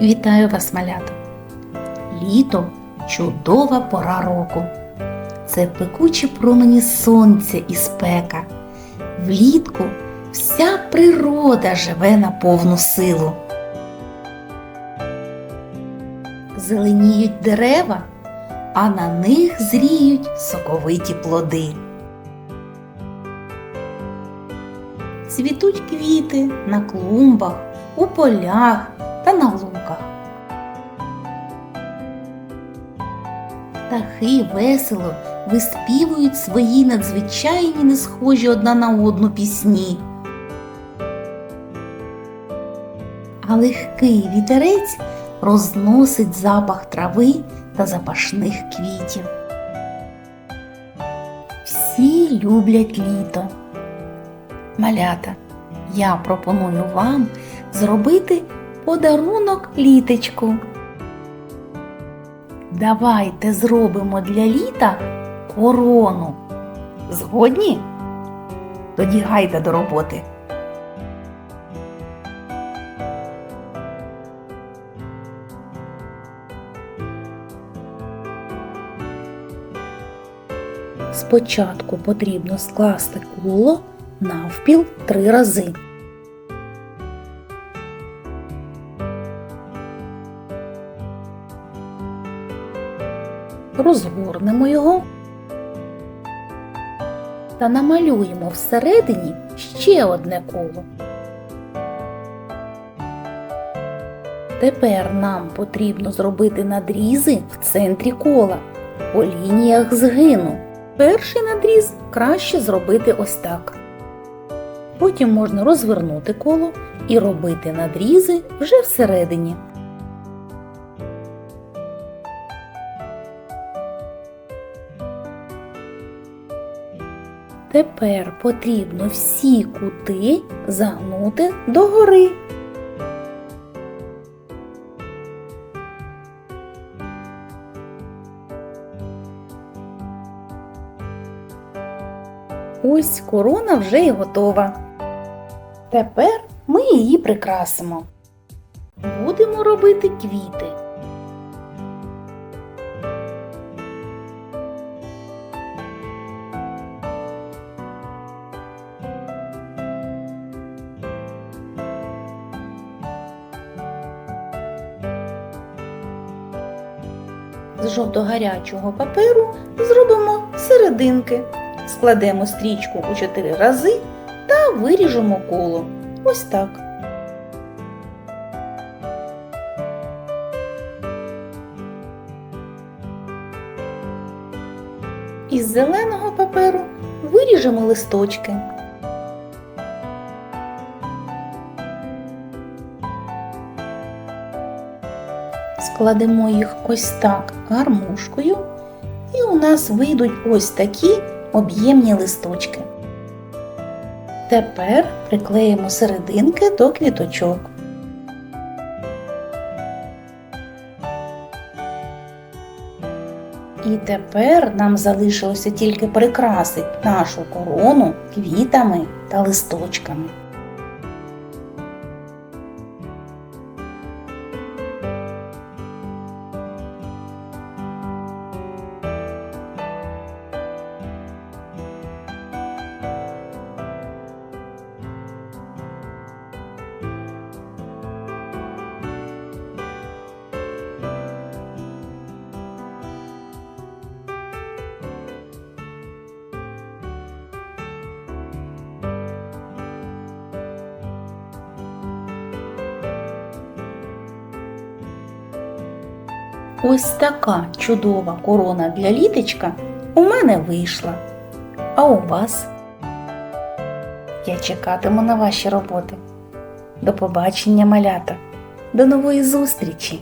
Вітаю вас, малята! Літо чудова пора року. Це пекучі промені сонця і спека. Влітку вся природа живе на повну силу. Зеленіють дерева, а на них зріють соковиті плоди. Цвітуть квіти на клумбах, у полях та на луках. Птахи весело виспівують свої надзвичайні не схожі одна на одну пісні. А легкий вітерець розносить запах трави та запашних квітів. Всі люблять літо. Малята, я пропоную вам зробити подарунок літечку. Давайте зробимо для літа корону. Згодні? Тоді гайда до роботи. Спочатку потрібно скласти коло навпіл три рази. Розгорнемо його та намалюємо всередині ще одне коло. Тепер нам потрібно зробити надрізи в центрі кола по лініях згину. Перший надріз краще зробити ось так. Потім можна розвернути коло і робити надрізи вже всередині. Тепер потрібно всі кути загнути догори. Ось корона вже й готова. Тепер ми її прикрасимо. Будемо робити квіти. З жовто-гарячого паперу зробимо серединки. Складемо стрічку у 4 рази та виріжемо коло. Ось так. Із зеленого паперу виріжемо листочки. Складемо їх ось так гармошкою, і у нас вийдуть ось такі об'ємні листочки. Тепер приклеїмо серединки до квіточок. І тепер нам залишилося тільки прикрасити нашу корону квітами та листочками. Ось така чудова корона для літочка у мене вийшла. А у вас? Я чекатиму на ваші роботи. До побачення, малята. До нової зустрічі!